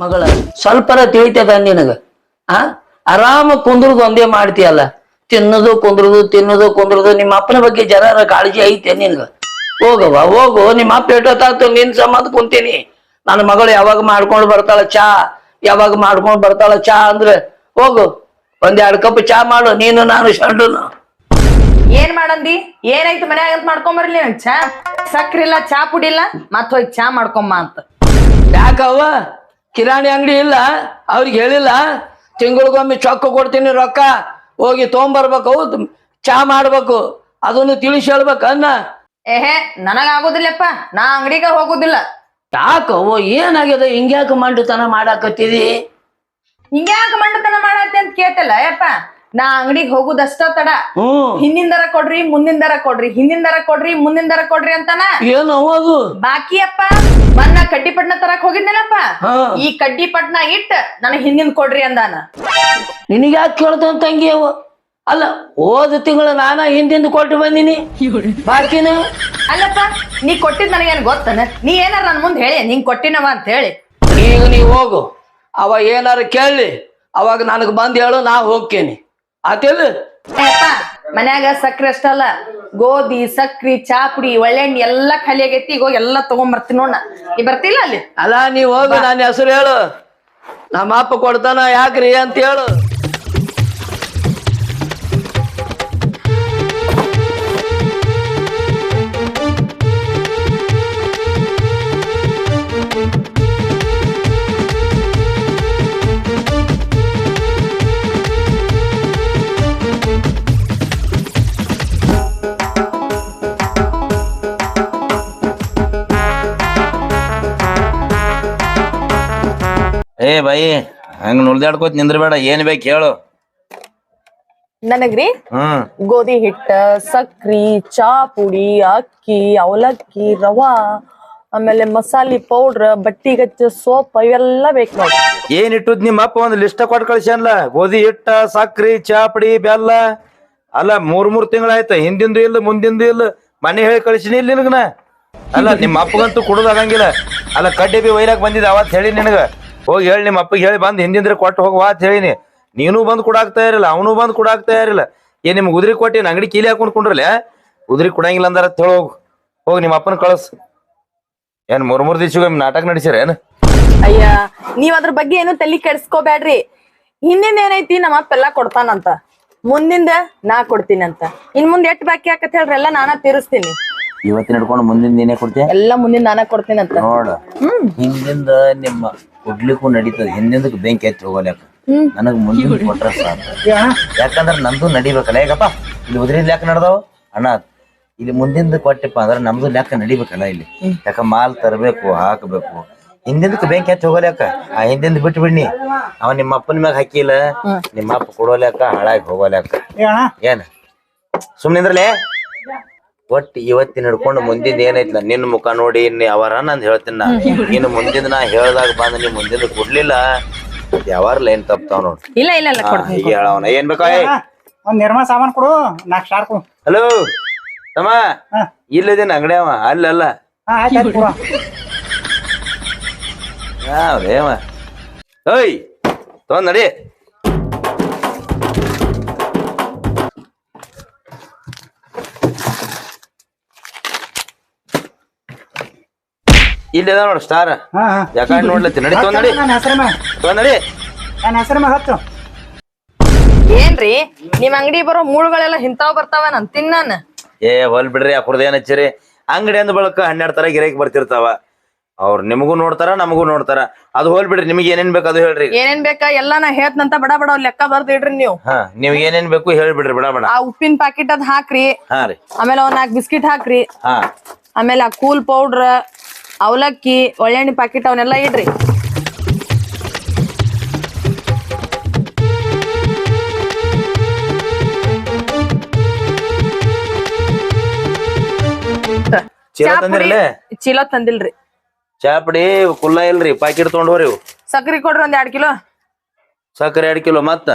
ಮಗಳ. ಸ್ವಲ್ಪರ ತಿಳಿತದ ನಿನಗ. ಆ? ಆರಾಮ ಕುಂದ್ರದು ಒಂದೇ ಮಾಡ್ತೀಯಲ್ಲ. ತಿನ್ನದು ಕುಂದ್ರದು ತಿನ್ನದು ಕುಂದ್ರದು ನಿಮ್ಮ ಅಪ್ಪನ ಬಗ್ಗೆ ಜರ ಕಾಳಜಿ ಐತೆ ನಿನ್ಗ. ಹೋಗವ ಹೋಗು ನಿಮ್ಮ ಅಪ್ಪ ಎಷ್ಟೊತ್ತಾಗ್ತು ನಿನ್ ಸಂಬಂಧ ಕುಂತೀನಿ. ನನ್ನ ಮಗಳು ಯಾವಾಗ ಮಾಡ್ಕೊಂಡು ಬರ್ತಾಳ ಚಾ? ಯಾವಾಗ ಮಾಡ್ಕೊಂಡು ಬರ್ತಾಳ ಚಾ ಅಂದ್ರೆ ಹೋಗು ಒಂದ್ ಎರಡ್ ಕಪ್ ಚಾ ಮಾಡು ನೀನು ನಾನು ಶಂಡುನು ಏನ್ ಮಾಡಂದಿ? ಏನಾಯ್ತು ಮನ್ಯಾಗ ಅಂತ ಮಾಡ್ಕೊಂಬರ್ಲಿ ನಂಗ್ ಚಾ? ಸಕ್ರಿ ಇಲ್ಲ ಚಾ ಪುಡಿಲ್ಲ ಮತ್ತ ಮತ್ ಹೋಗಿ ಚಾ ಮಾಡ್ಕೊಂಬ ಅಂತ. ಯಾಕವ್ವ? ಕಿರಾಣಿ ಅಂಗಡಿ ಇಲ್ಲ ಅವ್ರಿಗೆ ಹೇಳಿಲ್ಲ ತಿಂಗಳಿಗೊಮ್ಮೆ ಚೊಕ್ಕ ಕೊಡ್ತೀನಿ ರೊಕ್ಕ ಹೋಗಿ ತೊಗೊಂಬರ್ಬೇಕು ಚಾ ಮಾಡ್ಬೇಕು ಅದನ್ನು ತಿಳಿಸಿ ಹೇಳ್ಬೇಕು ಅನ್ನ. ಏಹೇ ನನಗೆ ಆಗೋದಿಲ್ಲಪ್ಪ ನಾ ಅಂಗಡಿಗ ಹೋಗುದಿಲ್ಲ. ಓ ಏನಾಗ್ಯದ ಹಿಂಗ್ಯಾಕ ಮಂಡುತನ ಮಾಡಾಕತ್ತಿದಿ ಹಿಂಗ್ಯಾಕ ಮಂಡತನ ಮಾಡತ್ತೆ ಅಂತ ಕೇಳ್ತಲ್ಲ ಯಪ್ಪ ನಾ ಅಂಗಡಿಗೆ ಹೋಗುದಷ್ಟ ತಡ. ಹ್ಮ್. ಹಿಂದಿಂದರ ಕೊಡ್ರಿ ಮುಂದಿಂದರ ಕೊಡ್ರಿ ಹಿಂದಿಂದರ ಕೊಡ್ರಿ ಮುಂದಿಂದರ ಕೊಡ್ರಿ ಅಂತಾನ? ಏನು ಅದು? ಬಾಕಿ ಅಪ್ಪ. ಮನ್ನ ಕಡ್ಡಿ ಪಟ್ನ ತರಕ್ ಹೋಗಿದ್ದೇನಪ್ಪ ಹಾ. ಈ ಕಡ್ಡಿ ಪಟ್ನ ಇಟ್ಟ ನನಗ್ ಹಿಂದಿನ ಕೊಡ್ರಿ ಅಂದಾನ. ನಿನಗೆ ಯಾಕೆ ಕೇಳ್ತಾನ ತಂಗಿ ಅವ? ಅಲ್ಲ ಹೋದ ತಿಂಗಳು ನಾನ ಹಿಂದಿಂದ ಕೊಟ್ಟು ಬಂದಿನಿ. ಬಾಕಿನ? ಅಲ್ಲಪ್ಪ ನೀ ಕೊಟ್ಟಿದ್ ನನಗೇನ್ ಗೊತ್ತನ ನೀ ಏನಾರ ನನ್ ಮುಂದೆ ಹೇಳಿ ನಿಂಗ್ ಕೊಟ್ಟಿನವ ಅಂತ ಹೇಳಿ. ಈಗ ನೀ ಹೋಗು. ಅವ ಏನಾರ ಕೇಳಿ ಅವಾಗ ನನಗೆ ಬಂದ್ ಹೇಳು ನಾ ಹೋಗ್ತೇನೆ. ಆತಿಲ್ಲ ಮನ್ಯಾಗ ಸಕ್ರೆ ಅಷ್ಟಲ್ಲ ಗೋಧಿ ಸಕ್ರಿ ಚಾ ಪುಡಿ ಒಳ್ಳೆಣ್ಣೆ ಎಲ್ಲಾ ಖಾಲಿ ಆಗೈತಿ ಈಗ ಹೋಗಿ ಎಲ್ಲಾ ತಗೊಂಬರ್ತೀನಿ ನೋಡ ನೀ. ಬರ್ತಿಲ್ಲ ಅಲ್ಲಿ? ಅಲ್ಲ ನೀ ಹೋಗು ನನ್ನ ಹೆಸರು ಹೇಳು. ನಮ್ಮ ಅಪ್ಪ ಕೊಡ್ತಾನ ಯಾಕ್ರಿ ಅಂತ ಹೇಳು. ಏ ಬಾಯಿ ಹಂಗ ನುಳ್ದಾಡ್ಕೋತ ನಿಂದ್ರಬೇಡ ಏನ್ ಬೇಕು ಹೇಳು. ನನಗ್ರಿ ಹ್ಮ್. ಗೋಧಿ ಹಿಟ್ಟ ಸಕ್ರಿ ಚಾ ಪುಡಿ ಅಕ್ಕಿ ಅವಲಕ್ಕಿ ರವಾ ಆಮೇಲೆ ಮಸಾಲಿ ಪೌಡ್ರ್ ಬಟ್ಟಿಗಚ್ಚ ಸೋಪ್ ಇವೆಲ್ಲ ಬೇಕು ನೋಡಿ. ಏನ್ ಇಟ್ಟದ್ ನಿಮ್ಮ ಅಪ್ಪ ಒಂದ್ ಲಿಸ್ಟ್ ಕೊಟ್ಟು ಕಳ್ಸ್ಯಾನ್ಲ? ಗೋಧಿ ಹಿಟ್ಟ ಸಕ್ರಿ ಚಾಪಡಿ ಬೆಲ್ಲ. ಅಲ್ಲ ಮೂರ್ ಮೂರ್ ತಿಂಗಳಾಯ್ತ ಹಿಂದಿಂದು ಇಲ್ಲ ಮುಂದಿಂದು ಇಲ್ಲ ಮನೆ ಹೇಳಿ ಕಳಿಸಿನಿ ಇಲ್ಲಿ ನಿನಗನ. ಅಲ್ಲ ನಿಮ್ಮ ಅಪ್ಪಗಂತೂ ಕುಡುದಾಗಂಗಿಲ್ಲ ಅಲ್ಲ ಕಡ್ಡಿ ಬಿ ಒಯ್ಲಾಕ್ ಬಂದಿದೆ ಅವತ್ ಹೇಳಿ ನಿನಗ. ಹೋಗಿ ಹೇಳಿ ನಿಮ್ಮ ಅಪ್ಪಗೆ ಹೇಳಿ ಬಂದ್ ಹಿಂದಿಂದ್ರೆ ಕೊಟ್ಟು ಹೋಗುವ ಅಂತ ಹೇಳಿನಿ ನೀನು ಬಂದ್ ಕೊಡಾಕ್ತಾ ಇರಲಿಲ್ಲ ಅವನು ಬಂದ್ ಕೊಡಾಕ್ತಾ ಇರಲಿಲ್ಲ ಏನ್ ನಿಮ್ಗೆ ಉದ್ರಿ ಕೊಟ್ಟಿನ ಅಂಗಡಿ ಕೀಲಿ ಹಾಕೊಂಡ್ ಕುಂಡ್ರಲ್ಲ? ಉದ್ರಿ ಕೊಡಂಗಿಲ್ಲ ಅಂದಾರ ಅಂತ ಹೇಳಿ ಹೋಗು. ಹೋಗಿ ನಿಮ್ಮ ಅಪ್ಪನ ಕಳಸ್. ಏನ್ ಮೂರ್ ಮೂರ್ ದಿವಸ ನಾಟಕ ನಡಿಸಿರ ಏನ್? ಅಯ್ಯ ನೀವ್ ಅದ್ರ ಬಗ್ಗೆ ಏನು ತಲಿ ಕೆಡ್ಸ್ಕೋಬ್ಯಾಡ್ರಿ. ಹಿಂದಿಂದ ಏನೈತಿ ನಮ್ಮ ಅಪ್ಪ ಎಲ್ಲಾ ಕೊಡ್ತಾನಂತ. ಮುಂದಿಂದ ನಾ ಕೊಡ್ತೀನಿ ಅಂತ ಇನ್ ಮುಂದೆ ಎಷ್ಟು ಬಾಕಿ ಹಾಕತ್ ಹೇಳ್ರಿ ಎಲ್ಲಾ ನಾನ ತೀರಿಸ್ತೀನಿ. ಇವತ್ತಿನ ಹಿಡ್ಕೊಂಡು ಮುಂದಿನ ನೀನೇ ಕೊಡ್ತೀಯ? ಎಲ್ಲಾ ಮುಂದಿನ ನಾನ ಕೊಡ್ತೀನಿ ಅಂತ ನೋಡ ಹಿಂದಿಂದ ನಿಮ್ಮ ಕೊಡ್ಲಿಕ್ಕೂ ನಡೀತದ. ಹಿಂದಿಂದಕ್ಕೆ ಬೆಂಕಿ ಹಚ್ಚಿ ಹೋಗಲ್ಯಾಕ ನನಗ್ ಮುಂದಿನ ಕೊಟ್ರ ಸಾಕು. ಯಾಕಂದ್ರ ನಂದು ನಡಿಬೇಕಲ್ಲ. ಹೇಗಪ್ಪ? ಇಲ್ಲಿ ಉದ್ರಿ ಲೆಕ್ಕ ನಡ್ದಾವ? ಅಣ್ಣ ಇಲ್ಲಿ ಮುಂದಿಂದ ಕೊಟ್ಟಿಪ್ಪ ಅಂದ್ರೆ ನಮ್ದು ಲೆಕ್ಕ ನಡಿಬೇಕಲ್ಲ ಇಲ್ಲಿ. ಯಾಕ ಮಾಲ್ ತರಬೇಕು ಹಾಕಬೇಕು. ಹಿಂದಿಂದಕ್ಕೆ ಬೆಂಕಿ ಹಚ್ಚಿ ಹೋಗಲ್ಯಾಕ ಆ ಹಿಂದಿಂದ ಬಿಟ್ಟು ಬಿಡ್ನಿ. ಅವ ನಿಮ್ಮ ಅಪ್ಪನ ಮ್ಯಾಗ ಹಾಕಿಲ್ಲ. ನಿಮ್ಮ ಅಪ್ಪ ಕೊಡೋಲ್ಯಾಕ ಹಾಳಾಗಿ ಹೋಗೋಲ್ಯಾಕ ಏನ್? ಸುಮ್ನಿಂದ್ರಲೇ? ಒಟ್ಟು ಇವತ್ತಿನ ಹಿಡ್ಕೊಂಡು ಮುಂದಿನ ಏನೈತ್ಲ ನಿನ್ನ ಮುಖ ನೋಡಿ ಇನ್ ಅವರ ನಂದ್ ಹೇಳ್ತೀನಿ ನಾ. ಇನ್ನು ಮುಂದಿನ ನಾ ಹೇಳ್ದಾಗ ಬಂದ ನೀ ಮುಂದಿನ ಕೊಡ್ಲಿಲ್ಲ. ಯಾವಾರ ಲೈನ್ ತಪ್ತಾವ್ ನೋಡ್. ಇಲ್ಲ ಇಲ್ಲ ಇಲ್ಲ ಹೀಗೆ ಹೇಳವನ ಏನ್ ಬೇಕಾ? ಒಂದ್ ನಿರ್ಮಾ ಸಾಮಾನ್ ಕೊಡು ನಾಕ್ ಸ್ಟಾರ್ ಕೊಡು ಹಲೋ? ತಮ್ಮ? ಇಲ್ಲದೇನ ಅಂಗಡಿ ಅವ. ಅಲ್ಲಲ್ಲ ಆ ಹಾ ಆಯ್ತು ಆಯ್ತು ಕೊಡು. ಯಾವ್ದೇವ ಓಯ್ ತೊಂದ್ ನಡಿ. ಇಲ್ಲದ ನೋಡು ಸ್ಟಾರ್ ಹಾ ಹಾ. ಯಾಕಂಡ್ ನೋಡ್ಲತ್ತಿ ನಡಿ ತೊಂದ್ ನಡಿ. ನನ್ನ ಹೆಸರ ಮ್ಯಾಗ ತೊಂದ್ ನಡಿ ನನ್ನ ಹೆಸರ ಮ್ಯಾಗ ಹತ್ತು. ಏನ್ರಿ ನಿಮ್ ಅಂಗಡಿ ಬರೋ ಮೂಳುಗಳೆಲ್ಲ ಹಿಂತಾವ್ ಬರ್ತಾವ ನನ್ ತಿನ್ನಾನ ಏ ಹೊಲ್ ಬಿಡ್ರಿ ಅಪ್ರದ ಏನ್ ಹಚ್ಚಿರಿ? ಅಂಗಡಿ ಅಂದ ಬಳಕ ಹನ್ನೆರಡು ತರ ಗಿರಾಕಿ ಬರ್ತಿರ್ತಾವ. ಅವ್ರ ನಿಮಗೂ ನೋಡ್ತಾರ ನಮಗೂ ನೋಡ್ತಾರ. ಅದು ಹೋಲ್ ಬಿಡ್ರಿ ನಿಮ್ಗೆ ಏನೇನ್ ಬೇಕು ಅದು ಹೇಳ್ರಿ. ಏನೇನ್ ಬೇಕಾ? ಎಲ್ಲಾ ನಾ ಹೇಳ್ತಂತ ಬಡ ಬಡ ಲೆಕ್ಕ ಬರ್ದಿಡ್ರಿ ನೀವು. ಹಾ ನೀವ್ ಏನೇನ್ ಬೇಕು ಹೇಳ್ಬಿಡ್ರಿ ಬಿಡ ಬಡ. ಆ ಉಪ್ಪಿನ ಪ್ಯಾಕೆಟ್ ಅದ್ ಹಾಕ್ರಿ. ಹಾ ರೀ. ಆಮೇಲೆ ಒಂದ್ ನಾಲ್ಕು ಬಿಸ್ಕಿಟ್ ಹಾಕ್ರಿ. ಹಾ. ಆಮೇಲೆ ಆ ಕೂಲ್ ಪೌಡ್ರ್ ಅವಲಕ್ಕಿ ಒಳ್ಳೆಣ್ಣೆ ಪ್ಯಾಕೆಟ್ ಅವನ್ನೆಲ್ಲ ಇಡ್ರಿ. ಚೀಲ ತಂದಿರಲೇ? ಚೀಲ ತಂದಿಲ್ರಿ. ಚಾಪಡಿ ಕುಲ್ಲ ಇಲ್ರಿ ಪ್ಯಾಕೆಟ್ ತೊಗೊಂಡ್ ಹೋರಿ ಸಕ್ರಿ ಕೊಡ್ರಿ ಒಂದ್ ಎರಡ್ ಕಿಲೋ. ಸಕ್ಕರೆ ಎರಡ್ ಕಿಲೋ ಮತ್ತ?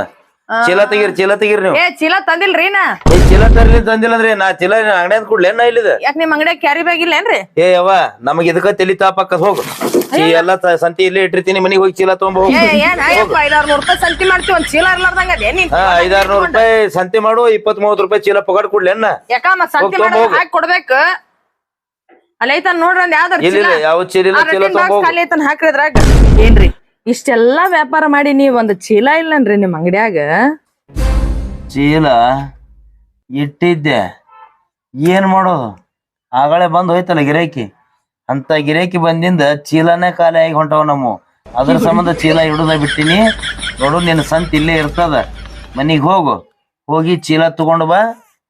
ಚೀಲ ತೆಗೀರಿ ಚೀಲ ತೆಗೀರಿ ನೀವು. ಏ ಚೀಲ ತಂದಿಲ್ರಿ ನಾ ಈ ಚೀಲ ತರ್ಲಿ ತಂದಿಲ್ಲ ಅಂದ್ರೆ ನಾ ಚೀಲ ಅಂಗಡಿ ಅಂತ ಕೊಡ್ಲಿ ನಾ ಇಲ್ಲಿದ? ಯಾಕ ನಿಮ್ ಅಂಗಡಿಯಾಗ ಕ್ಯಾರಿ ಬ್ಯಾಗ್ ಇಲ್ಲೇನ್ರಿ ಏ ಯವ್ವ ನಮಗ್ ಇದಕ್ಕ ತಲಿ ತಾಪಕ್ಕ ಹೋಗು. ಈ ಎಲ್ಲ ತ- ಸಂತಿ ಇಲ್ಲೇ ಇಟ್ಟಿರ್ತೀನಿ ಮನಿಗ್ ಹೋಗಿ ಚೀಲ ತಗೊಂಡ್ ಹೋಗು. ಏ ಏನ್? ಅಯ್ಯಪ್ಪ ಐದಾರು ನೂರ್ ರೂಪಾಯಿ ಸಂತಿ ಮಾಡ್ತೀವಿ ಒಂದ್ ಚೀಲ ಇರ್ಲಾರ್ದಂಗ ಅದೇ ನೀನ್ ಹಾ ಐದಾರು ನೂರು ರೂಪಾಯಿ ಸಂತಿ ಮಾಡು ಇಪ್ಪತ್ ಮೂವತ್ ರೂಪಾಯಿ ಚೀಲ ಪಗಾಡ್ ಕೊಡ್ಲಿ ಯಾಕ ಮತ್ ಸಂತಿ ಹೋಗ್ ಮಾಡಿ ಹೋಗು. ಹಾಕಿ ಕೊಡ್ಬೇಕು. ಅಲ್ಲಿ ಐತನ್ ನೋಡ್ರಿ ಒಂದ್ ಯಾವ್ದಾರ ಇಲ್ಲ ಚೀಲ. ಇಲ್ಲ ಯಾವ ಚೀಲ ಇಲ್ಲ ಚೀಲ ತಗೊಂಡ್ ಹೋಗು. ಖಾಲಿ ಐತನ್ ಹಾಕ್ರಿ ಅದ್ರಾಗ ಏನ್ರಿ? ಇಷ್ಟೆಲ್ಲಾ ವ್ಯಾಪಾರ ಮಾಡಿ ನೀವ್ ಒಂದ್ ಚೀಲ ಇಲ್ಲನ್ರಿ ನಿಮ್ ಅಂಗಡ್ಯಾಗ? ಚೀಲ ಇಟ್ಟಿದ್ದೆ. ಏನ್ ಮಾಡೋದು? ಆಗಳೇ ಬಂದ್ ಹೋಯ್ತಲ್ಲ ಗಿರಾಕಿ? ಅಂತ ಗಿರಾಕಿ ಬಂದಿಂದ ಚೀಲನೇ ಖಾಲಿ ಆಗಿ ಹೊಂಟವ ನಮ್ಮ. ಅದ್ರ ಸಂಬಂಧ ಚೀಲ ಹಿಡುದ ಬಿಟ್ಟಿನಿ. ನೋಡು ನಿನ್ನ ಸಂತ ಇಲ್ಲೇ ಇರ್ತದ. ಮನಿಗ್ ಹೋಗು. ಹೋಗಿ ಚೀಲ ತಗೊಂಡು ಬಾ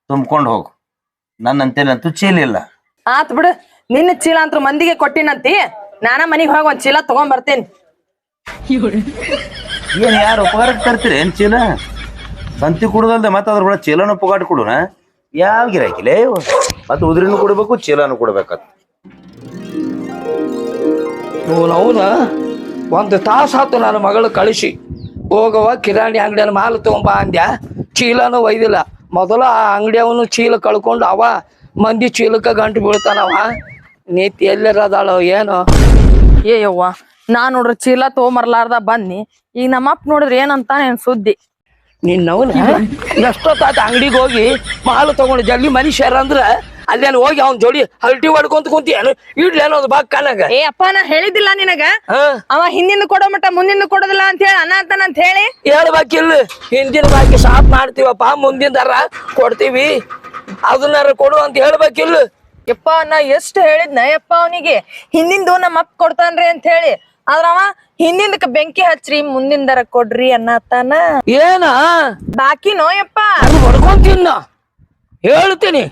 ತುಂಬ್ಕೊಂಡು ಹೋಗು. ನನ್ನಂತೇನಂತೂ ಚೀಲ ಇಲ್ಲ. ಆತ್ ಬಿಡು. ನಿನ್ನ ಚೀಲ ಅಂತ ಮಂದಿಗೆ ಕೊಟ್ಟಿನಂತಿ. ನಾನ ಮನಿಗ್ ಹೋಗಿ ಒಂದ್ ಚೀಲ ತಗೊಂಡ್ ಬರ್ತೇನಿ. ಏನ್ ಯಾರು ಉಪಕಾರಕ್ಕೆ ತರ್ತೀರಿ? ಏನ್ ಚೀಲ? ಸಂತಿ ಕುಡ್ದಲ್ದೆ ಮತ್ತೆ ಅದ್ರ ಒಳಗೆ ಚೀಲನೂ ಪುಗಾಟ್ ಕೊಡೋಣ ಯಾವ ಗಿರಾಕಿಲೇ ಇವು? ಮತ್ತೆ ಉದ್ರಿನೂ ಕೊಡ್ಬೇಕು ಚೀಲನು ಕೊಡ್ಬೇಕತ್. ಅವನ ಒಂದು ತಾಸಾತು ನನ್ನ ಮಗಳು ಕಳಿಸಿ. ಹೋಗುವ ಕಿರಾಣಿ ಅಂಗಡಿಯಲ್ಲಿ ಮಾಲು ತಗೊಂಬ ಅಂದ್ಯ. ಚೀಲನೂ ಒಯ್ದಿಲ್ಲ. ಮೊದಲ ಆ ಅಂಗಡಿಯವನು ಚೀಲ ಕಳ್ಕೊಂಡು ಅವ ಮಂದಿ ಚೀಲಕ್ಕೆ ಗಂಟು ಬೀಳ್ತಾನವ. ನೀತಿ ಎಲ್ಲರ ಅದಾಳೋ ಏನೋ? ಏ ಯವ್ವ ನಾ ನೋಡ್ರಿ ಚೀಲ ತಗೊಂಬರ್ಲಾರ್ದ ಬನ್ನಿ. ಈಗ ನಮ್ಮಪ್ಪ ನೋಡಿದ್ರಿ ಏನಂತ ಏನ್ ಸುದ್ದಿ? ನಿನ್ನವನ ಎಷ್ಟೊತ್ತಾತ ಅಂಗಡಿಗೆ ಹೋಗಿ ಮಾಲು ತಗೊಂಡು ಜಲ್ದಿ ಮನುಷ್ಯರ ಅಂದ್ರ ಅಲ್ಲೇನು ಹೋಗಿ ಅವ್ನ ಜೋಡಿ ಹಲ್ಟಿ ಹೊಡ್ಕೊಂತ ಕುಂತಿಯನು ಇಡ್ಲೇನೋ ಅದು ಬಾಕ್ ಕನಗ. ಏ ಅಪ್ಪ ನಾ ಹೇಳಿದಿಲ್ಲ ನಿನಗ. ಅವ ಹಿಂದಿಂದ ಕೊಡೋ ಮಟ್ಟ ಮುಂದಿಂದ ಕೊಡೋದಿಲ್ಲ ಅಂತ ಹೇಳಿ ಅನ್ನ ಅಂತಾನ ಅಂತ ಹೇಳಿ. ಹೇಳ್ಬೇಕಿಲ್ಲ ಹಿಂದಿನ ಬಾಕಿ ಸಾಫ್ ಮಾಡ್ತೀವಪ್ಪ ಮುಂದಿಂದಾರ ಕೊಡ್ತೀವಿ. ಅದನ್ನಾರ ಕೊಡು ಅಂತ ಹೇಳ್ಬೇಕಿಲ್ಲ ಯಪ್ಪ ನಾ ಎಷ್ಟು ಹೇಳಿದ್ನ? ಯಪ್ಪ ಅವನಿಗೆ. ಹಿಂದಿಂದು ನಮ್ಮ ಅಪ್ಪ ಕೊಡ್ತಾನ್ರಿ ಅಂತ ಹೇಳಿ. ಆದ್ರ ಅವ ಹಿಂದಿಂದಕ್ಕೆ ಬೆಂಕಿ ಹಚ್ರಿ ಮುಂದಿಂದರ ಕೊಡ್ರಿ ಅನ್ನತಾನ ಏನ? ಬಾಕಿನೋ ಯಪ್ಪ ಅದು ಹೊಡ್ಕೊಂತಿನ್ನ ಹೇಳ್ತೀನಿ.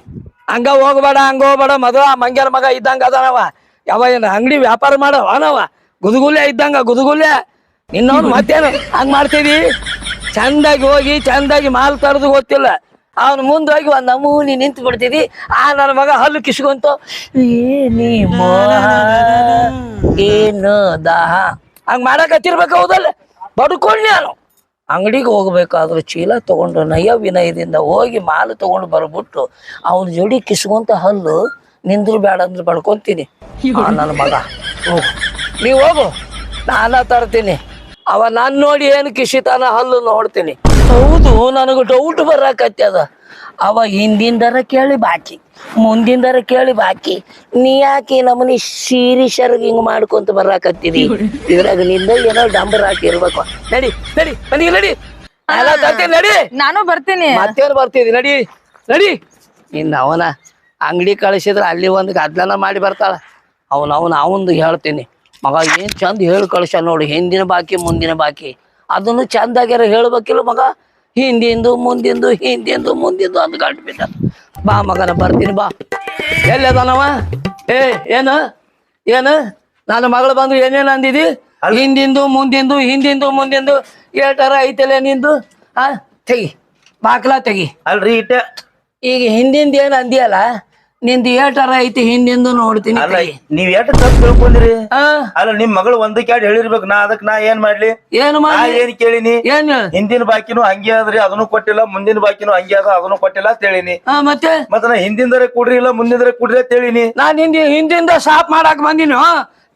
ಹಂಗ ಹೋಗ್ಬೇಡ ಹಂಗ ಹೋಗ್ಬೇಡ. ಮದುವ ಮಂಗ್ಯಾರ ಮಗ ಇದ್ದಂಗ ಅದಾನವ. ಯಾವ ಏನ ಅಂಗಡಿ ವ್ಯಾಪಾರ ಮಾಡವ ಅನವ? ಗುದಗುಲ್ಯ ಇದ್ದಂಗ ಗುದಗುಲ್ಯ. ನಿನ್ನೋನ್ ಮತ್ತೇನು ಹಂಗ ಮಾಡ್ತೀವಿ ಚಂದಾಗಿ ಹೋಗಿ ಚಂದಾಗಿ ಮಾಲ್ ತರದು ಗೊತ್ತಿಲ್ಲ. ಅವನು ಮುಂದೋಗಿ ಒಂದ್ ನಮೂನಿ ನಿಂತು ಬಿಡ್ತಿದಿ ಆ ನನ್ನ ಮಗ ಹಲ್ಲು ಕಿಸ್ಕೊಂತ. ಏನಿ ದಾಹ. ಹಂಗ್ ಮಾಡಕತ್ತಿರ್ಬೇಕು ಹೌದಲ್ಲ? ಬಡ್ಕೊಂಡ್ ನಾನು. ಅಂಗಡಿಗೆ ಹೋಗ್ಬೇಕಾದ್ರೆ ಚೀಲ ತಗೊಂಡು ನಯ ವಿನಯದಿಂದ ಹೋಗಿ ಮಾಲು ತಗೊಂಡು ಬರ್ಬಿಟ್ಟು ಅವನ ಜೋಡಿ ಕಿಸ್ಕೊಂತ ಹಲ್ಲು ನಿಂದ್ರು ಬೇಡ ಅಂದ್ರೆ ಬಡ್ಕೊಂತೀನಿ. ನನ್ನ ಮಗ. ಹೋಗು ನೀವು ಹೋಗು. ನಾನ ತರ್ತೀನಿ. ಅವ ನಾನು ನೋಡಿ ಏನು ಕಿಸಿತಾನ ಹಲ್ಲು ನೋಡ್ತೀನಿ. ಹೌದು ನನಗೆ ಡೌಟ್ ಬರಾಕತ್ಯದ ಅವ ಹಿಂದಿಂದರ ಕೇಳಿ ಬಾಕಿ ಮುಂದಿಂದರ ಕೇಳಿ ಬಾಕಿ. ನೀ ಯಾಕೆ ನಮ್ಮನಿ ಸೀರಿ ಶರ್ಗ್ ಹಿಂಗ್ ಮಾಡ್ಕೊಂತ ಬರಾಕತ್ತೀರಿ? ಇದ್ರಾಗ ನಿಂದ ಏನೋ ಡಂಬರ್ ಹಾಕಿ ಇರ್ಬೇಕು ನಡಿ ನಡಿ ಮನೆಗೆ ನಡಿ. ತರ್ತೀನಿ ನಡಿ. ನಾನು ಬರ್ತೀನಿ. ಮತ್ತೇನು ಬರ್ತೀನಿ ನಡಿ ನಡಿ. ಇನ್ನು ಅವನ ಅಂಗಡಿ ಕಳಿಸಿದ್ರೆ ಅಲ್ಲಿ ಒಂದು ಗದ್ಲನ ಮಾಡಿ ಬರ್ತಾಳ. ಅವನ ಅವನ ಅವಂದು ಹೇಳ್ತೀನಿ. ಮಗ ಏನ್ ಚಂದ ಹೇಳಿ ಕಳಿಸ ನೋಡಿ ಹಿಂದಿನ ಬಾಕಿ ಮುಂದಿನ ಬಾಕಿ. ಅದನ್ನು ಚಂದಾಗ್ಯಾರ ಹೇಳ್ಬೇಕಿಲ್ಲ ಮಗ. ಹಿಂದಿಂದು ಮುಂದಿಂದು ಹಿಂದಿಂದು ಮುಂದಿಂದು ಅದು ಗಂಟು ಬಿದ್ದ ಬಾ ಮಗನ ಬರ್ತೀನಿ ಬಾ. ಎಲ್ಲಿ ಅದಾನವ? ಏ ಏನು? ಏನು? ನನ್ನ ಮಗಳು ಬಂದು ಏನೇನು ಅಂದಿದಿ? ಹಿಂದಿಂದು ಮುಂದಿಂದು ಹಿಂದಿಂದು ಮುಂದಿಂದು. ಏಟಾರ ಐತಲ್ಲ ನಿಂದು? ಆ ತೆಗಿ. ಬಾಕ್ಲ ತೆಗಿ. ಅಲ್ರಿ ಇಟ್ಟ. ಈಗ ಹಿಂದಿಂದ ಏನು ಅಂದಿಯಲ್ಲ? ನಿಂದು ಏಟಾರ ಐತಿ ಹಿಂದಿಂದು ನೋಡ್ತೀನಿ ಅಲ್ಲ. ನೀವ್ ಎಷ್ಟು ತಪ್ಪು ತಿಳ್ಕೊಂಡಿರಿ. ಆ. ಅಲ್ಲ ನಿಮ್ ಮಗಳು ಒಂದಕ್ಕೆ ಎರಡು ಹೇಳಿರ್ಬೇಕು ನಾ ಅದಕ್ ನಾ ಏನ್ ಮಾಡ್ಲಿ? ಏನು ನಾ ಮಾಡಿ ಏನ್ ಕೇಳಿನಿ? ಏನ್ ಹಿಂದಿನ ಬಾಕಿನೂ ಹಂಗೆ ಆದ್ರಿ ಅದನ್ನು ಕೊಟ್ಟಿಲ್ಲ ಮುಂದಿನ ಬಾಕಿನೂ ಹಂಗೆ ಅದ ಅದನ್ನು ಕೊಟ್ಟಿಲ್ಲ ಅಂತ ಹೇಳಿನಿ. ಆ ಮತ್ತೆ? ಮತ್ತ ನಾ ಹಿಂದಿಂದರೆ ಕೊಡ್ರಿ ಇಲ್ಲ ಮುಂದಿಂದರ ಕೊಡ್ರಿ ಅಂತ ಹೇಳಿನಿ. ನಾನ್ ಹಿಂದಿ ಹಿಂದಿಂದ ಸಾಫ್ ಮಾಡಕ್ ಬಂದಿನಿ?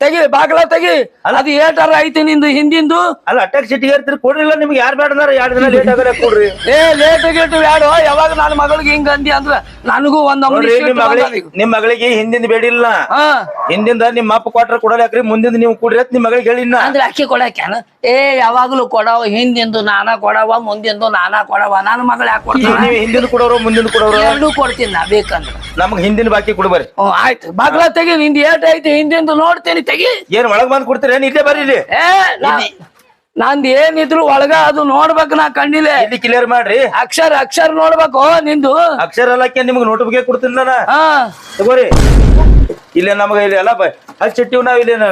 ತೆಗಿ ಬಾಗ್ಲ ತೆಗಿ. ಅದು ಏಟಾರ ಐತಿ ನಿಂದು ಹಿಂದಿಂದು. ಅಲ್ಲ ಅಟ್ಯಾಕ್ ಸಿಟಿ ಇರ್ತೀರಿ ಕೊಡ್ರಿಲ್ಲ ನಿಮ್ಗೆ ಯಾರು ಬೇಡದಾರ ಎರಡು ದಿನ ಲೇಟ್ ಆಗಲ್ಲ ಕೊಡ್ರಿ. ಏ ಲೇಟ್ ಗೇಟ್ ಬೇಡ ಯಾವಾಗ ನನ್ನ ಮಗಳಿಗೆ ಹಿಂಗ ಅಂದಿ ಅಂದ್ರ ನನಗೂ ಒಂದ್ ನಿಮ್ ಮಗಳಿಗೆ ಹಿಂದಿಂದ ಬೇಡಿಲ್ಲ. ಹಿಂದಿಂದ ನಿಮ್ ಅಪ್ಪ ಕೊಟ್ರ ಕೊಡಲಾಕ್ರಿ ಮುಂದಿಂದ ನೀವು ಕೊಡ್ರಿ ಅಂತ ನಿಮ್ ಮಗಳಿಗೆ ಹೇಳಿನ. ಅಂದ್ರೆ ಅಕ್ಕಿ ಕೊಡಕ್ಯಾನ ಏ ಯಾವಾಗ್ಲೂ ಕೊಡವ ಹಿಂದಿಂದು ನಾನಾ ಕೊಡವ ಮುಂದಿಂದು ನಾನಾ ಕೊಡವ. ನನ್ನ ಮಗಳ ಯಾಕೆ ಕೊಡ್ತಾಳ ನೀವು ಹಿಂದಿಂದ ಕೊಡೋರು ಮುಂದಿನ ಕೊಡೋರು? ಎರಡೂ ಕೊಡ್ತೀನಿ ನಾ ಬೇಕಂದ್ರ. ನಮ್ಗೆ ಹಿಂದಿನ ಬಾಕಿ ಕೊಡ್ಬಾರಿ ಆಯ್ತು. ಬಾಗ್ಲ ತೆಗಿ ನಿಂದು ಏಟ್ ಐತಿ ಹಿಂದಿಂದು ನೋಡ್ತೀನಿ. ತೆಗಿ. ಏನ್ ಒಳಗ್ ಬಂದ್ ಕೊಡ್ತೀರಿ? ಏನ್ ಇಲ್ಲೇ ಬರ್ರಿ ಇಲ್ಲಿ. ಏ ನಂದ್ ಏನಿದ್ರು ಒಳಗ ಅದು ನೋಡ್ಬೇಕು ನಾ ಕಣ್ಣಿಲೆ. ಇಲ್ಲಿ ಕ್ಲಿಯರ್ ಮಾಡ್ರಿ. ಅಕ್ಷರ ಅಕ್ಷರ ನೋಡ್ಬೇಕು ನಿಂದು. ಅಕ್ಷರ ಎಲ್ಲಕ್ಕೆ ನಿಮ್ಗೆ ನೋಟಿಫಿಕೇಶನ್ ಕೊಡ್ತೀನಿ ನಾನು. ಹಾ. ತಗೋರಿ. ಇಲ್ಲ ನಮಗ ಇಲ್ಲಿ ಎಲ್ಲ ಹಚ್ಚಿಟ್ಟಿವ್ ನಾವ್ ಇಲ್ಲಿ ನ-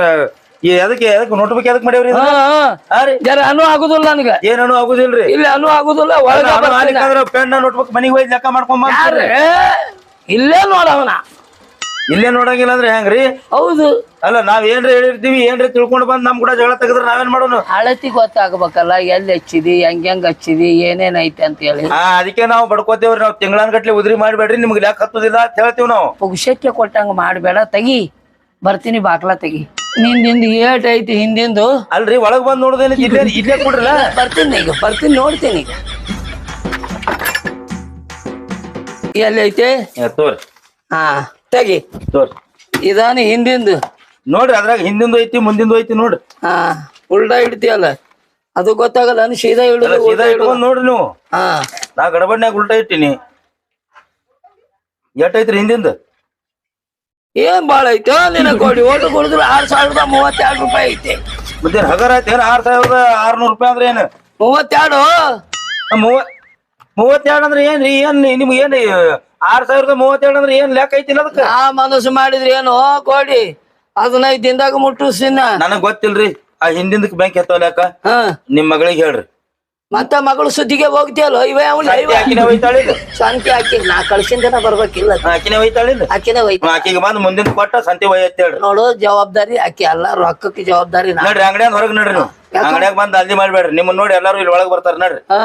ಈ ಅದಕ್ಕೆ ಎದಕ್ಕೆ ನೋಟ್ಬುಕ್ ಎದಕ್ ಮಾಡೇವ್ರಿ ಹಾ ಇದನ್ನ? ಹಾ. ರೀ. ಜರ ಅನು ಆಗುದಿಲ್ಲ ನನಗ. ಏನನು ಆಗುದಿಲ್ರಿ? ಇಲ್ಲಿ ಅನು ಆಗುದಿಲ್ಲ ಒಳಗ ಬರ್ತೀನಿ. ಪೆನ್ ನೋಟ್ಬುಕ್ ಮನಿಗೆ ಹೋಗಿ ಲೆಕ್ಕ ಮಾಡ್ಕೊಂಡ್ ಇಲ್ಲೇ ನೋಡವನ ಇಲ್ಲೇ ನೋಡಂಗಿಲ್ಲ ಅಂದ್ರೆ ಹೆಂಗ್ರಿ? ಹೌದು. ಅಲ್ಲ ನಾವ್ ಏನ್ರಿ ಹೇಳಿರ್ತೀವಿ ಏನ್ರಿ ತಿಳ್ಕೊಂಡ್ ಬಂದ್ ನಮ್ ಕೂಡ ಜಗಳ ತೆಗೆದ್ರೆ ನಾವೇನ್ ಮಾಡೋನು? ಅಳತಿ ಗೊತ್ತಾಗ್ಬೇಕಲ್ಲ ಎಲ್ಲಿ ಹಚ್ಚಿದಿ ಹೆಂಗ್ ಹೆಂಗ್ ಹಚ್ಚಿದಿ ಏನೇನ್ ಐತೆ ಅಂತ ಹೇಳಿ. ಹಾ ಅದಕ್ಕೆ ನಾವು ಬಡ್ಕೋತೇವ್ರಿ ನಾವು ತಿಂಗಳನ್ ಗಟ್ಲೆ ಉದ್ರಿ ಮಾಡ್ಬೇಡ್ರಿ ನಿಮ್ಗೆ ಯಾಕೆ ಹತ್ತುದಿಲ್ಲ ಅಂತ ಹೇಳ್ತೀವಿ ನಾವು. ಪುಗ್ಸಕ್ಕೆ ಕೊಟ್ಟಂಗ ಮಾಡ್ಬೇಡ ತೆಗಿ. ಬರ್ತೀನಿ ಬಾಕ್ಲ ತೆಗಿ. ನಿಂದಿಂದ ಏಟ್ ಐತಿ ಹಿಂದಿಂದು. ಅಲ್ರಿ ಒಳಗ್ ಬಂದ್ ನೋಡ್ದೇನೆ ಇಲ್ಲೇ ಇಲ್ಲೇ ಕೊಡ್ರಲ್ಲ? ಬರ್ತೀನಿ ಈಗ ಬರ್ತೀನಿ ನೋಡ್ತೀನಿ ಈಗ. ಎಲ್ಲಿ ಐತೆ? ತೋರಿ. ಹಾ ತೆಗಿ. ತೋರಿ ಇದಾನ ಹಿಂದಿಂದು. ನೋಡ್ರಿ ಅದ್ರಾಗ ಹಿಂದಿಂದು ಐತಿ ಮುಂದಿಂದು ಐತಿ ನೋಡ್ರಿ. ಹಾ ಉಲ್ಟಾ ಇಡ್ತೀಯಲ್ಲ ಅದು ಗೊತ್ತಾಗಲ್ಲ ನಾನು ಸೀದಾ ಎಲ್ಲ ಇಡುದು ಸೀದಾ ಇಟ್ಕೊಂಡ್ ನೋಡ್ರಿ ನೀವು. ಹಾ. ನಾ ಗಡಬಡ್ನ್ಯಾಗ ಉಲ್ಟಾ ಇಟ್ಟಿನಿ. ಎಟ್ಟೈತ್ರಿ ಐತ್ರಿ ಹಿಂದಿಂದ? ಏನ್ ಬಾಳ ಐತೆ? ನಿನ್ನ ಕೊಡಿ ಒಟ್ಟು ಕೊಡಿದ್ರು ಆರ್ ಸಾವಿರದ ಮೂವತ್ತೆರಡು ರೂಪಾಯಿ ಐತೆ. ಮತ್ತೆ ಹಗರ ಐತಿ ಆರ್ ಸಾವಿರದ ಆರ್ನೂರ್ ರೂಪಾಯಿ ಅಂದ್ರೆ ಏನು? ಮೂವತ್ತೆರಡು? ಮೂವತ್ ಮೂವತ್ತೆರಡು ಅಂದ್ರೆ ಏನ್ರಿ? ಏನ್ ನಿಮ್ಗೆ ಏನ್ ಆರ್ ಸಾವಿರದ ಮೂವತ್ತೆರಡು ಅಂದ್ರೆ ಏನ್ ಲೆಕ್ಕ ಐತಿಲ್ಲ ಅದಕ್ಕ? ಆ ಮನಸ್ಸು ಮಾಡಿದ್ರಿ ಏನು? ಕೊಡಿ ಅದನ್ನ ದಿನದಾಗ ಮುಟ್ಟಿಸ್ತೀನ ನನಗ್ ಗೊತ್ತಿಲ್ರಿ ಆ ಹಿಂದಿಂದಕ್ ಬ್ಯಾಂಕ್ ಎತ್ತವ ಲೆಕ್ಕ. ಹಾ. ನಿಮ್ ಮಗಳಿಗೆ ಹೇಳ್ರಿ. ಮತ್ತ ಮಗಳು ಸುದ್ದಿಗೆ ಹೋಗ್ತಿಯಲ್ಲ? ಇವೆ ಶಾಂತಿ ಹಾಕಿ ನಾ ಕಳ್ಸಿಂದನ ಬರ್ಬೇಕಿಲ್ಲ ಆಕಿನೇ ಆಕಿಗೆ ಬಂದ್ ಮುಂದಿನ ಕೊಟ್ಟ ಸಂತೆ ಹೋಯ್ತೇಳಿ ನೋಡು ಜವಾಬ್ದಾರಿ ಆಕಿ ಅಲ್ಲ ರೊಕ್ಕಕ್ಕೆ ಜವಾಬ್ದಾರಿ ನೋಡ್ರಿ ಅಂಗಡಿಯಾಗ ಹೊರಗ್ ನಡ್ರಿ ನೀವು. ಅಂಗಡಿಯಾಗ ಬಂದ್ ಅಲ್ಲಿ ಮಾಡ್ಬೇಡ್ರಿ. ನಿಮ್ಮನ್ನ ನೋಡಿ ಎಲ್ಲಾರು ಇಲ್ಲಿ ಒಳಗ್ ಬರ್ತಾರ ನಡ್ರಿ. ಹಾ.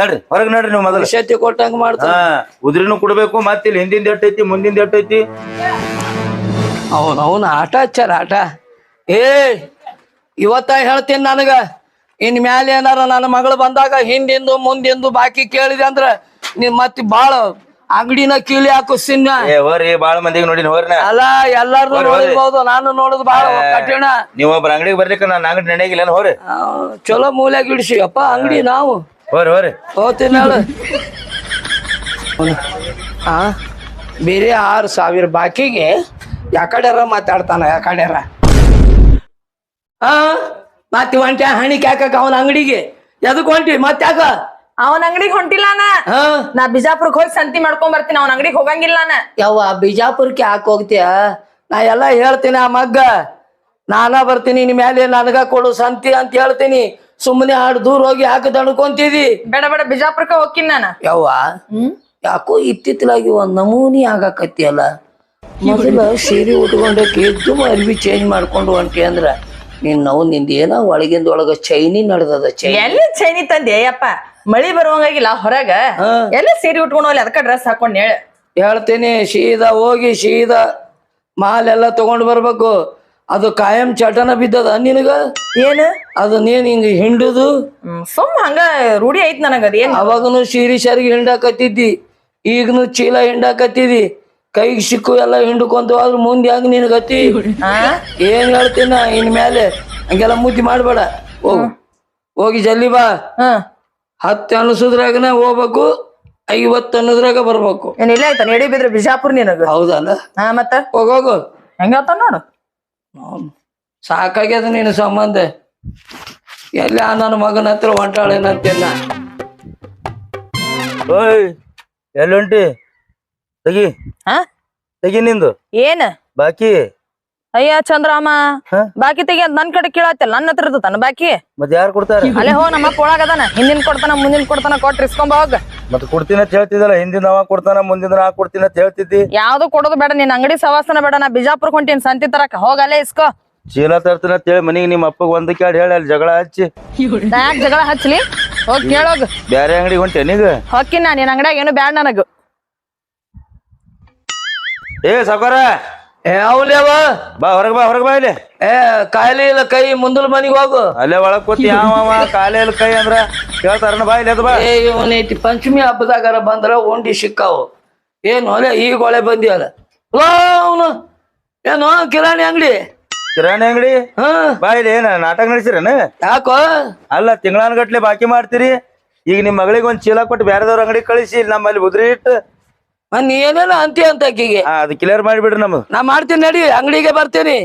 ನಡ್ರಿ ಹೊರಗ್ ನಡ್ರಿ ನೀವು ಮೊದಲು. ಶಕ್ತಿ ಕೊಟ್ಟಂಗ ಮಾಡ್ತ ಉದ್ರಿನೂ ಕೊಡ್ಬೇಕು ಮತ್ತ ಇಲ್ಲಿ ಹಿಂದಿಂದ ಎಟ್ಟೈತಿ ಮುಂದಿಂದ ಎಟ್ಟೈತಿ. ಅವನ ಅವನ ಅವನು ಆಟ ಹಚ್ಚಾರ ಆಟ. ಏ ಇವತ್ತ ಹೇಳ್ತೀನಿ ನನಗ. ಇನ್ ಮ್ಯಾಲೆ ಏನಾರ ನನ್ನ ಮಗಳು ಬಂದಾಗ ಹಿಂದಿಂದು ಮುಂದಿಂದು ಬಾಕಿ ಕೇಳಿದೆ ಅಂದ್ರ ನೀನ್ ಮತ್ತೆ ಬಾಳ ಅಂಗಡಿನ ಕೀಳಿ ಹಾಕು ಏ ಹೋರಿ ಬಾಳ ಮಂದಿಗೆ ನೋಡಿ ಹೋರಿ ನಾ ಅಲ್ಲ ಎಲ್ಲಾರು ನೋಡಿರ್ಬೋದು ನಾನು ನೋಡುದು ಬಾಳ ಕಠಿಣ. ನೀವ್ ಒಬ್ರ ಅಂಗಡಿಗೆ ಬರ್ಲಿಕ್ಕೆ ನಾನು ಅಂಗಡಿ ನೆನೆಗಿಲ್ಲ ಹೋರಿ ಆ, ಚಲೋ ಮೂಲ್ಯಾಗ ಇಡ್ಸಿ ಅಪ್ಪ ಅಂಗಡಿ ನಾವು. ಹೋರಿ ಹೋರಿ ಹೋಗ್ತೀನಿ ಹೇಳು ಆ ಬೇರೆ ಆರು ಸಾವಿರ ಬಾಕಿಗೆ ಯಾಕಡ್ಯಾರ ಮಾತಾಡ್ತಾನ ಯಾಕಡ್ಯಾರ? ಆ? ಮತ್ತೆ ಹೊಂಟ ಹಣಿ ಕ್ಯಾಕ ಅವನ ಅಂಗಡಿಗೆ. ಎದಕ್ ಹೊಂಟಿ ಮತ್ತೆ ಯಾಕ? ಅವನ ಅಂಗಡಿಗೆ ಹೊಂಟಿಲ್ಲ ನಾ ಹಾ. ನಾ ಬಿಜಾಪುರಕ್ ಹೋಗಿ ಸಂತಿ ಮಾಡ್ಕೊಂಡ್ ಬರ್ತೀನಿ ಅವನ ಅಂಗಡಿಗೆ ಹೋಗಂಗಿಲ್ಲ ನಾ ಯವ್ವ ಬಿಜಾಪುರಕ್ಕೆ ಯಾಕೆ ಹೋಗ್ತೀಯ? ನಾ ಎಲ್ಲ ಹೇಳ್ತೀನಿ ಆ ಮಗ್ಗ. ನಾನ ಬರ್ತೀನಿ ನಿಮ್ ಮೇಲೆ ನನಗ ಕೊಡು ಸಂತಿ ಅಂತ ಹೇಳ್ತೀನಿ. ಸುಮ್ಮನೆ ಆಡ್ ದೂರ ಹೋಗಿ ಯಾಕೆ ದಣ್ಕೊಂತಿದಿ? ಬೇಡ ಬೇಡ ಬಿಜಾಪುರಕ್ಕೆ ಹೋಗ್ತೀನಿ ನಾನು. ಯವ್ವ ಯಾಕೋ ಇತ್ತಿತ್ತಲಾಗಿ ಒಂದ್ ನಮೂನಿ ಆಗಾಕತ್ತಿಯಲ್ಲ ಮೊದಲ ಸೀರೆ ಉಟ್ಕೊಂಡಕ್ಕೆ ಎದ್ದು ಅರ್ವಿ ಚೇಂಜ್ ಮಾಡ್ಕೊಂಡು ಹೊಂಟಿ ಅಂದ್ರ. ನೀನ್ ನಾವು ನಿಂದ ಏನ ಒಳಗಿಂದ ಒಳಗ ಚೈನಿ ನಡೆದದ ಚೈನಿ. ಎಲ್ಲಿ ಚೈನಿ ತಂದೆ ಅಯ್ಯಪ್ಪ. ಮಳಿ ಬರುವಂಗಾಗಿಲ್ಲ ಹೊರಗ. ಎಲ್ಲ ಸೀರೆ ಉಟ್ಕೊಂಡು ಹೋಗ್ಲಿ ಅದಕ್ಕ ಡ್ರೆಸ್ ಹಾಕೊಂಡು ಹೇಳ. ಹೇಳ್ತೀನಿ ಸೀದಾ ಹೋಗಿ ಸೀದಾ ಮಾಲ್ ಎಲ್ಲ ತಗೊಂಡ್ ಬರ್ಬೇಕು. ಅದು ಕಾಯಂ ಚಟನ ಬಿದ್ದದ ನಿನಗ? ಏನು? ಅದು ನೀನ್ ಹಿಂಗ ಹಿಂಡುದು? ಸುಮ್ ಹಂಗ ರೂಢಿ ಐತ್ ನನಗ ಅದೇನ್? ಅವಾಗನು ಶೀರಿ ಸರಿಗೆ ಹಿಂಡಾಕತ್ತಿದ್ದಿ ಈಗನು ಚೀಲ ಹಿಂಡಾಕತ್ತಿದಿ ಕೈಗೆ ಸಿಕ್ಕು ಎಲ್ಲ ಹಿಂಡ್ಕೊಂತ ಹೋದ್ರು ಮುಂದೆ ಹೆಂಗ್ ನಿನ್ ಗತಿ? ಆ? ಏನ್ ಹೇಳ್ತೀನ? ಇನ್ ಮೇಲೆ ಹಂಗೆಲ್ಲ ಮುದ್ದಿ ಮಾಡ್ಬೇಡ. ಹೋಗು. ಹೋಗಿ ಜಲ್ದಿ ಬಾ. ಹತ್ತು ಅನಿಸೋದ್ರಾಗನ ಹೋಗ್ಬೇಕು ಐವತ್ತು ಅನ್ನೋದ್ರಾಗ ಬರ್ಬೇಕು. ಏನಿಲ್ಲ ಆಯ್ತಾ? ನಡಿ ಬಿದ್ರೆ ಬಿಜಾಪುರ್ ನಿನಗ. ಹೌದಲ್ಲ? ಹಾ ಮತ್ತ? ಹೋಗೋಗು ಹೆಂಗತ್ತ ನೋಡು. ಸಾಕಾಗ್ಯದ ನಿನ್ನ ಸಂಬಂಧ. ಎಲ್ಲ ಆ ನನ್ನ ಮಗನ ಹತ್ರ ಹೊಂಟಾಳೇನಂತೇನ ಓಯ್ ಎಲ್ಲಂಟಿ ತೆಗಿ. ಹಾ? ತೆಗಿ ನಿಂದು. ಏನ್? ಬಾಕಿ. ಅಯ್ಯ ಚಂದ್ರಾಮ ಬಾಕಿ ತೆಗಿ ಅಂತ ನನ್ ಕಡೆ ಕೇಳತ್ತಲ್ಲ ನನ್ನ ಹತ್ರ ಇರ್ತಾನ ಬಾಕಿ? ಮತ್ ಯಾರು ಕೊಡ್ತಾರೆ? ಅಲ್ಲೇ ಹೋ ನಮ್ಮ ಒಳಗ್ ಅದಾನ. ಹಿಂದಿನ ಕೊಡ್ತಾನ ಮುಂದಿನ ಕೊಡ್ತಾನ ಕೊಟ್ಟರೆ ಇಸ್ಕೊಂಬ ಹೋಗ್. ಮತ್ತೆ ಕೊಡ್ತೀನಿ ಅಂತ ಹೇಳ್ತಿದ್ದಲ್ಲ ಹಿಂದಿನ ಅವ ಕೊಡ್ತಾನ ಮುಂದಿನ ಆ ಕೊಡ್ತೀನಿ ಅಂತ ಹೇಳ್ತಿದ್ದಿ? ಯಾವ್ದು ಕೊಡೋದು ಬೇಡ ನಿನ್ ಅಂಗಡಿ ಸವಾಸನ ಬೇಡ ನಾ ಬಿಜಾಪುರ್ ಹೊಂಟೀನಿ ಸಂತಿ ತರಕ. ಹೋಗಲ್ಲೇ ಅಲ್ಲೇ ಇಸ್ಕೋ. ಚೀಲ ತರ್ತೀನಿ ಅಂತ ಹೇಳಿ ಮನಿಗೆ ನಿಮ್ಮ ಅಪ್ಪಗೆ ಒಂದು ಕೇಳಿ ಹೇಳಿ ಅಲ್ಲಿ ಜಗಳ ಹಚ್ಚಿ. ಯಾಕ್ ಜಗಳ ಹಚ್ಚಲಿ? ಹೋಗಿ ಕೇಳೋಗ್. ಬ್ಯಾರೆ ಅಂಗಡಿ ಹೊಂಟೆ ನೀಗ ಹೊಕ್ಕಿನ ನಾ ನಿನ್ ಅಂಗಡಿಯಾಗ ಏನು ಬ್ಯಾಡ ನನಗ. ಏ ಸಾವುಕಾರ. ಏ ಅವ್ಲೇವ ಬಾ ಹೊರಗೆ ಬಾ ಹೊರಗೆ ಬಾ ಇಲ್ಲಿ. ಏ ಕಾಯಿಲೆ ಇಲ್ಲ ಕೈ ಮುಂದಲ್ ಮನಿಗೆ ಹೋಗು. ಅಲ್ಲೇ ಒಳಗ್ ಕೂತಿ ಯಾವ ಇಲ್ಲ ಕೈ ಅಂದ್ರ ಕೇಳ್ತಾರನ ಬಾ ಇಲ್ಲಿ ಅದು ಬಾ. ಏ ಇವನೈತಿ ಪಂಚಮಿ ಹಬ್ಬದಾಗಾರ ಬಂದ್ರ ಉಂಡಿ ಸಿಕ್ಕಾವು. ಏನು ಹೊಲೆ ಈಗ ಒಳೆ ಬಂದಿಯಲ್ಲ. ಅವನು. ಏನು ಕಿರಾಣಿ ಅಂಗಡಿ? ಕಿರಾಣಿ ಅಂಗಡಿ? ಹಾ. ಬಾ ಇಲ್ಲಿ ಏನ ನಾಟಕ ನಡೆಸಿರೇನ? ಯಾಕೋ? ಅಲ್ಲ ತಿಂಗಳಾನ್ಗಟ್ಲೆ ಬಾಕಿ ಮಾಡ್ತೀರಿ? ಈಗ ನಿಮ್ ಮಗಳಿಗೆ ಒಂದ್ ಚೀಲ ಕೊಟ್ಟು ಬೇರೆದವ್ರ ಅಂಗಡಿ ಕಳಿಸಿ ಇಲ್ಲಿ ನಮ್ಮಲ್ಲಿ ಉದ್ರಿ ಇಟ್ಟು ನೀ ಏನೇನೋ ಅಂತಿ ಅಂತ ಆಕಿಗೆ. ಅದು ಕ್ಲಿಯರ್ ಮಾಡಿಬಿಡ್ರಿ ನಮ್ದು. ನಾ ಮಾಡ್ತೀನಿ ನಡಿ ಅಂಗಡಿಗೆ ಬರ್ತೀನಿ.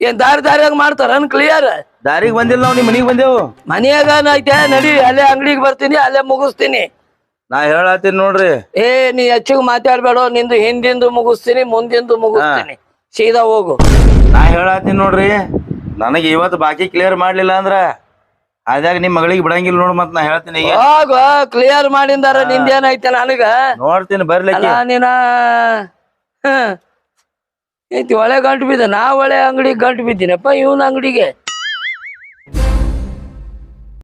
ಏನ್ ದಾರಿ ದಾರಿಯಾಗ ಮಾಡ್ತಾರ ಅನ್ ಕ್ಲಿಯರ್ ದಾರಿಗೆ ಬಂದಿಲ್ಲ ನಾವು ನಿಮ್ ಮನಿಗೆ ಬಂದೆವು. ಮನೆಯಾಗ ಐತೆ ನಡಿ ಅಲ್ಲೇ ಅಂಗಡಿಗೆ ಬರ್ತೀನಿ ಅಲ್ಲೇ ಮುಗಿಸ್ತೀನಿ. ನಾ ಹೇಳತ್ತೀನಿ ನೋಡ್ರಿ. ಏ ನೀ ಹೆಚ್ಚಿಗೆ ಮಾತಾಡ್ಬೇಡ ನಿಂದು ಹಿಂದಿಂದು ಮುಗಿಸ್ತೀನಿ ಮುಂದಿಂದು ಮುಗಿಸ್ತೀನಿ. ಸೀದಾ ಹೋಗು. ನಾ ಹೇಳತ್ತೀನಿ ನೋಡ್ರಿ. ನನಗೆ ಇವತ್ತು ಬಾಕಿ ಕ್ಲಿಯರ್ ಮಾಡ್ಲಿಲ್ಲ ಅಂದ್ರ ಅದಾಗ ನಿಮ್ ಮಗಳಿಗೆ ಬಿಡಂಗಿಲ್ಲ ನೋಡ್ ಮತ್ ನಾ ಹೇಳ್ತೀನಿ ಈಗ. ಹೋಗು ಕ್ಲಿಯರ್ ಮಾಡಿಂದಾರ ನಿಂದೇನೈತೆ ನನಗ? ನೋಡ್ತೀನಿ ಬರ್ಲಿಕ್ಕೆ ಅಲ್ಲ ನೀನ. ಐತಿ ಒಳ್ಳೆ ಗಂಟು ಬಿದ್ದ ನಾ ಒಳ್ಳೆ ಅಂಗಡಿ ಗಂಟು ಬಿದ್ದೀನಪ್ಪ ಇವನ ಅಂಗಡಿಗೆ.